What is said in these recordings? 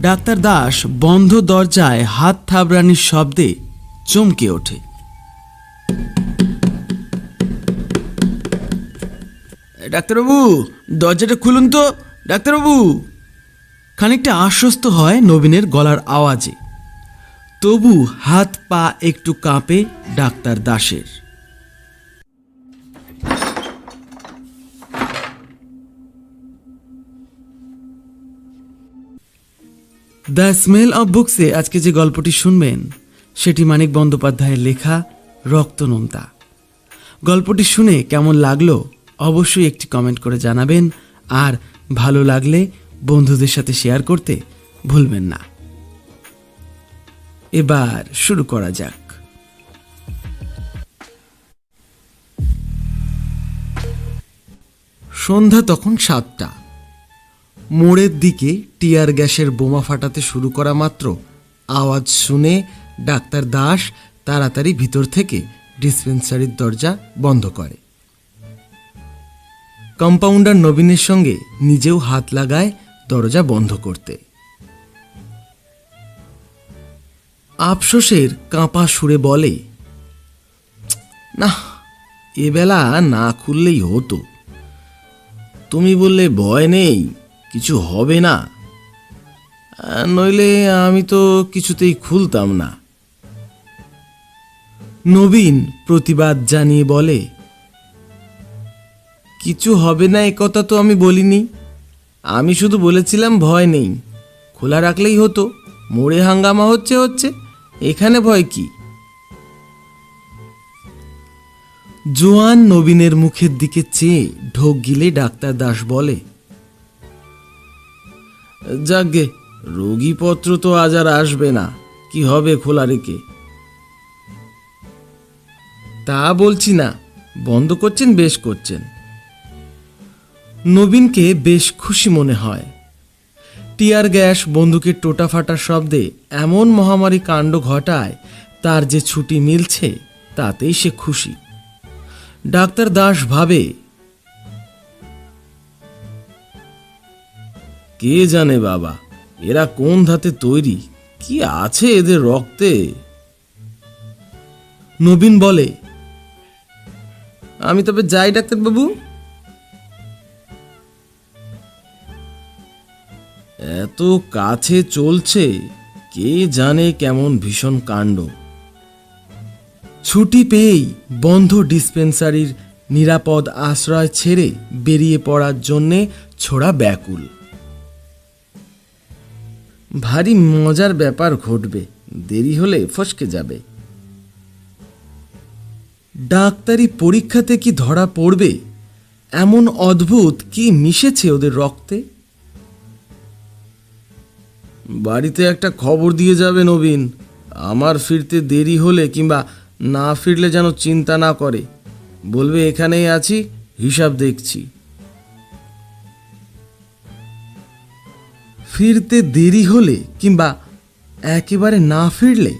Doctor Das বন্ধ দরজায় হাত থাবড়ানির শব্দে চমকে ওঠে। ডাক্তারবাবু, দরজাটা খুলুন তো। ডাক্তারবাবু। খানিকটা আশ্বস্ত হয় নবীনের গলার আওয়াজে। তবু হাত পা একটু কাঁপে ডাক্তার দাসের। দ্য স্মেল অব বুকসে আজকে যে গল্পটি শুনবেন, সেটি মানিক বন্দ্যোপাধ্যায়ের লেখা রক্তনন্তা। গল্পটি শুনে কেমন লাগল অবশ্যই একটি কমেন্ট করে জানাবেন, আর ভালো লাগলে বন্ধুদের সাথে শেয়ার করতে ভুলবেন না। এবার শুরু করা যাক। সন্ধ্যা তখন সাতটা। মোড়ের দিকে টিয়ার গ্যাসের বোমা ফাটাতে শুরু করা মাত্র। আওয়াজ শুনে ডাক্তার দাস তাড়াতাড়ি ভিতর থেকে ডিসপেন্সারির দরজা বন্ধ করে। কম্পাউন্ডার নবীনের সঙ্গে নিজেও হাত লাগায় দরজা বন্ধ করতে। আফসোসের কাঁপা সুরে বলে, না, এবেলা না খুললেই হতো। তুমি বললে ভয় নেই কিছু হবে না। নইলে আমি তো কিছুতেই খুলতাম না। নবীন প্রতিবাদ জানিয়ে বলে, কিছু হবে না কথা তো আমি বলিনি। আমি শুধু বলেছিলাম ভয় নেই। খোলা রাখলেই হতো, মোড়ে হাঙ্গামা হচ্ছে হচ্ছে, এখানে ভয় কি? জোয়ান নবীনের মুখের দিকে চেয়ে ঢোক গিলে ডাক্তার দাস বলে যাগে, রোগীপত্র তো আজ আর আসবে না। কি হবে খোলা রেখে তা বলছি না, বন্ধ করছেন, বেশ করছেন। নবীনকে বেশ খুশি মনে হয়। টিয়ার গ্যাস, বন্দুকের টোটা ফাটার শব্দে এমন মহামারী কাণ্ড ঘটায়, তার যে ছুটি মিলছে, তাতেই সে খুশি। ডাক্তার দাস ভাবে কে জানে বাবা? এরা কোন ধাতে তৈরি? কি আছে এদের রক্তে? নবীন বলে, আমি তবে যাই, ডাক্তারবাবু। এত কাছে চলছে, কে জানে কেমন ভীষণ কাণ্ড। ছুটি পেয়েই বন্ধ ডিসপেন্সারির নিরাপদ আশ্রয় ছেড়ে বেরিয়ে পড়ার জন্যে ছোড়া ব্যাকুল। ভারী মজার ব্যাপার ঘটবে। দেরি হলে ফসকে যাবে। ডাক্তারি পরীক্ষাতে কি ধরা পড়বে? এমন অদ্ভুত কি মিশেছে ওদের রক্তে? বাড়িতে একটা খবর দিয়ে যাবে নবীন। আমার ফিরতে দেরি হলে কিংবা না ফিরলে যেন চিন্তা না করে। বলবে, এখানেই আছি, হিসাব দেখছি। ফিরতে দেরি হলে কিংবা একেবারে না ফিরলে?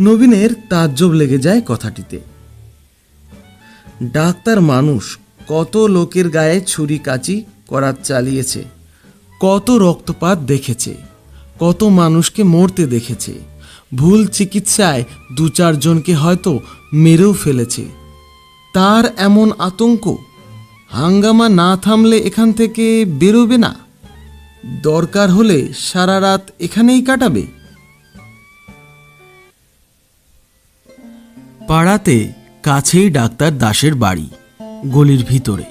নবীনের তাজ্জব লেগে যায় কথাটিতে। ডাক্তার মানুষ কত লোকের গায়ে ছুরি কাচি করার চালিয়েছে, কত রক্তপাত দেখেছে, কত মানুষকে মরতে দেখেছে, ভুল চিকিৎসায় দু চারজনকে হয়তো মেরেও ফেলেছে। তার এমন আতঙ্ক হাঙ্গামা না থামলে এখান থেকে বেরোবে না? দরকার হলে সারা রাত এখানেই কাটাবে। পাড়াতে কাছেই ডাক্তার দাসের বাড়ি, গলির ভিতরে।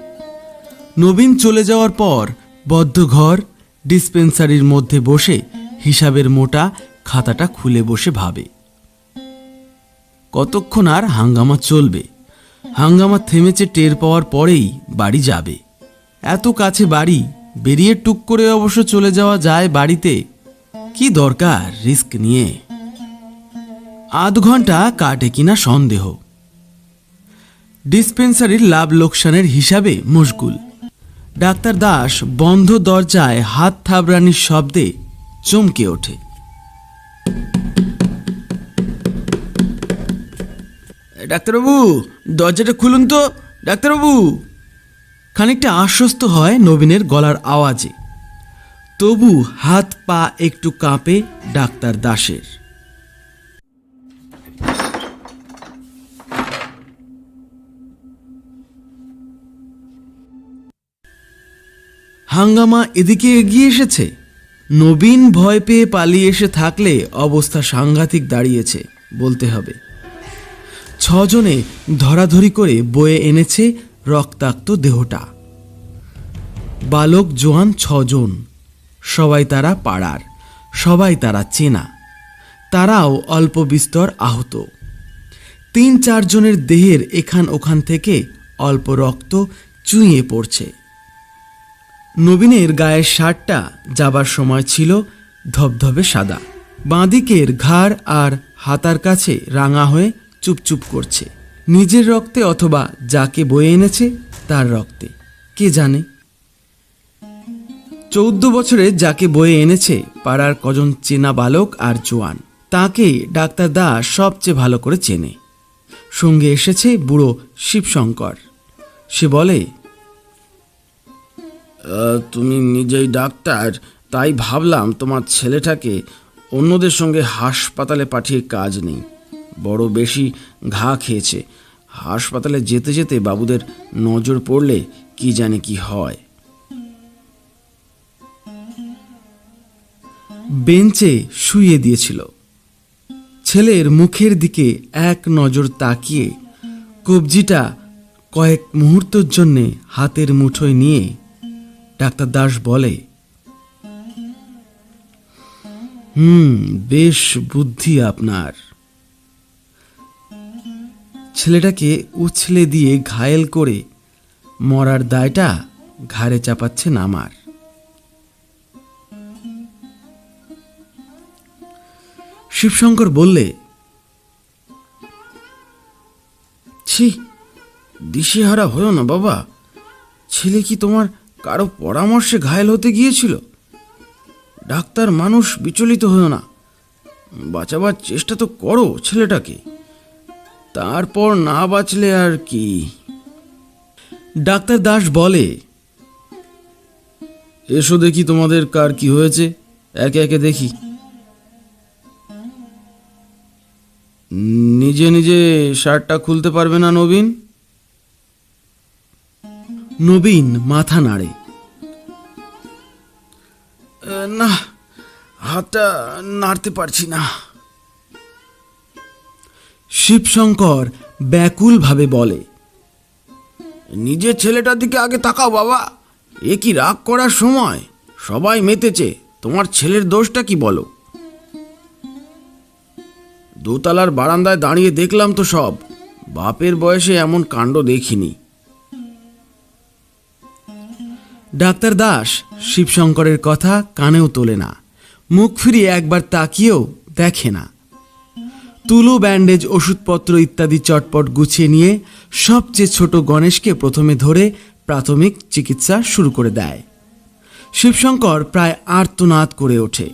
নবীন চলে যাওয়ার পর বদ্ধ ঘর, ডিসপেন্সারির মধ্যে বসে হিসাবের মোটা খাতাটা খুলে বসে ভাবে। কতক্ষণ আর হাঙ্গামা চলবে? হাঙ্গামা থেমেছে টের পাওয়ার পরেই বাড়ি যাবে। এত কাছে বাড়ি বেরিয়ে টুক করে অবশ্য চলে যাওয়া যায় বাড়িতে। কি দরকার রিস্ক নিয়ে? আধ ঘণ্টা কাটে কিনা সন্দেহ। ডিসপেন্সারির লাভ লোকসানের হিসাবে মশগুল। ডাক্তার দাস বন্ধ দরজায় হাত থাবড়ানির শব্দে চমকে ওঠে। ডাক্তারবাবু, দরজাটা খুলুন তো। ডাক্তারবাবু! খানিকটা আশ্বস্ত হয় নবীনের গলার আওয়াজে। তবু হাত পা একটু কাঁপে ডাক্তার দাসের। হাঙ্গামা এদিকে এগিয়ে এসেছে। নবীন ভয় পেয়ে পালিয়ে এসে থাকলে অবস্থা সাংঘাতিক দাঁড়িয়েছে বলতে হবে। ছজনে ধরাধরি করে বয়ে এনেছে রক্তাক্ত দেহটা। বালক জোয়ান ছজন, সবাই তারা পাড়ার, সবাই তারা চেনা, তারাও অল্প বিস্তর আহত। তিন চারজনের দেহের এখান ওখান থেকে অল্প রক্ত চুইয়ে পড়ছে। নবীনের গায়ের শার্টটা যাবার সময় ছিল ধবধবে সাদা। বাঁদিকের ঘাড় আর হাতার কাছে রাঙা হয়ে চুপচুপ করছে। নিজের রক্তে অথবা যাকে বয়ে এনেছে তার রক্তে। কে জানে? চৌদ্দ বছরে যাকে বয়ে এনেছে পাড়ার কজন চেনা বালক আর জোয়ান, তাকে ডাক্তার দাস সবচেয়ে ভালো করে চেনে। সঙ্গে এসেছে বুড়ো শিবশঙ্কর। সে বলে তুমি নিজেই ডাক্তার, তাই ভাবলাম তোমার ছেলেটাকে অন্যদের সঙ্গে হাসপাতালে পাঠিয়ে কাজ নেই। বড় বেশি ঘা খেয়েছে। হাসপাতালে যেতে যেতে বাবুদের নজর পড়লে কি জানে কি হয়। বেঞ্চে শুইয়ে দিয়েছিল। ছেলের মুখের দিকে এক নজর তাকিয়ে কবজিটা কয়েক মুহূর্তের জন্যে হাতের মুঠোয় নিয়ে ডাক্তার দাস বলে, হুম, বেশ বুদ্ধি আপনার। ছেলেটাকে উছলে দিয়ে ঘায়েল করে মরার দায়টা ঘাড়ে চাপাচ্ছেন আমার শিবশঙ্কর বললে, ছি, দিশেহারা হয়েও না বাবা। ছেলে কি তোমার কারও পরামর্শে ঘায়েল হতে গিয়েছিল? ডাক্তার মানুষ বিচলিত হয়েও না। বাঁচাবার চেষ্টা তো করো ছেলেটাকে। তারপর না বাঁচলে আর কি? ডাক্তার দাস বলে, এসো দেখি তোমাদের কার কি হয়েছে। একে একে দেখি। নিজে নিজে শার্টটা খুলতে পারবে না নবীন? নবীন মাথা নাড়ে। না, হাতটা নাড়তে পারছি না। শিবশঙ্কর ব্যাকুলভাবে বলে নিজের ছেলেটার দিকে আগে তাকাও বাবা। এ কি রাগ করার সময়? সবাই মেতেছে। তোমার ছেলের দোষটা কি বলো? দোতলার বারান্দায় দাঁড়িয়ে দেখলাম তো সব। বাপের বয়সে এমন কাণ্ড দেখিনি। ডাক্তার দাস শিবশঙ্করের কথা কানেও তোলে না। মুখ ফিরিয়ে একবার তাকিয়েও দেখে না। তুলো ব্যান্ডেজ, ওষুধপত্র ইত্যাদি চটপট গুছিয়ে নিয়ে সবচেয়ে ছোট গণেশকে প্রথমে ধরে প্রাথমিক চিকিৎসা শুরু করে দেয়। শিবশঙ্কর প্রায় আর্তনাদ করে ওঠে।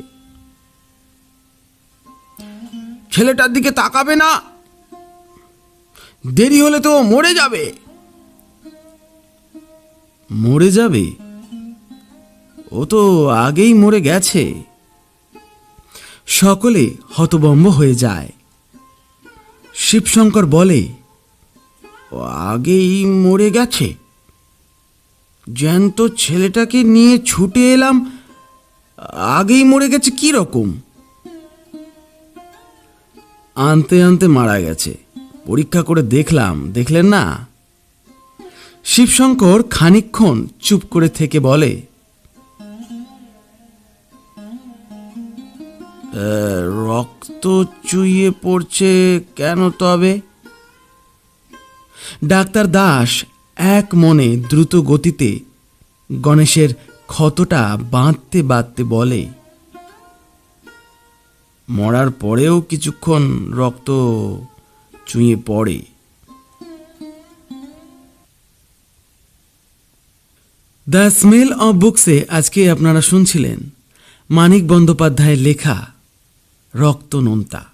ছেলেটার দিকে তাকাবে না। দেরি হলে তো মরে যাবে। মরে যাবে? ও তো আগেই মরে গেছে। সকলে হতবম্ব হয়ে যায়। শিবশঙ্কর বলে, ও আগেই মরে গেছে। জ্যান্ত ছেলেটাকে নিয়ে ছুটে এলাম, আগেই মরে গেছে কি রকম? আনতে আনতে মারা গেছে। পরীক্ষা করে দেখলাম, দেখলেন না। শিবশঙ্কর খানিকক্ষণ চুপ করে থেকে বলে রক্ত চুইয়ে পড়ছে কেন তবে? ডাক্তার দাস এক মনে দ্রুত গতিতে গণেশের ক্ষতটা বাঁধতে বাঁধতে বলে, মরার পরেও কিছুক্ষণ রক্ত চুঁয়ে পড়ে। দ্য স্মেল অব বুকসে আজকে আপনারা শুনছিলেন মানিক বন্দ্যোপাধ্যায়ের লেখা রক্ত নোনতা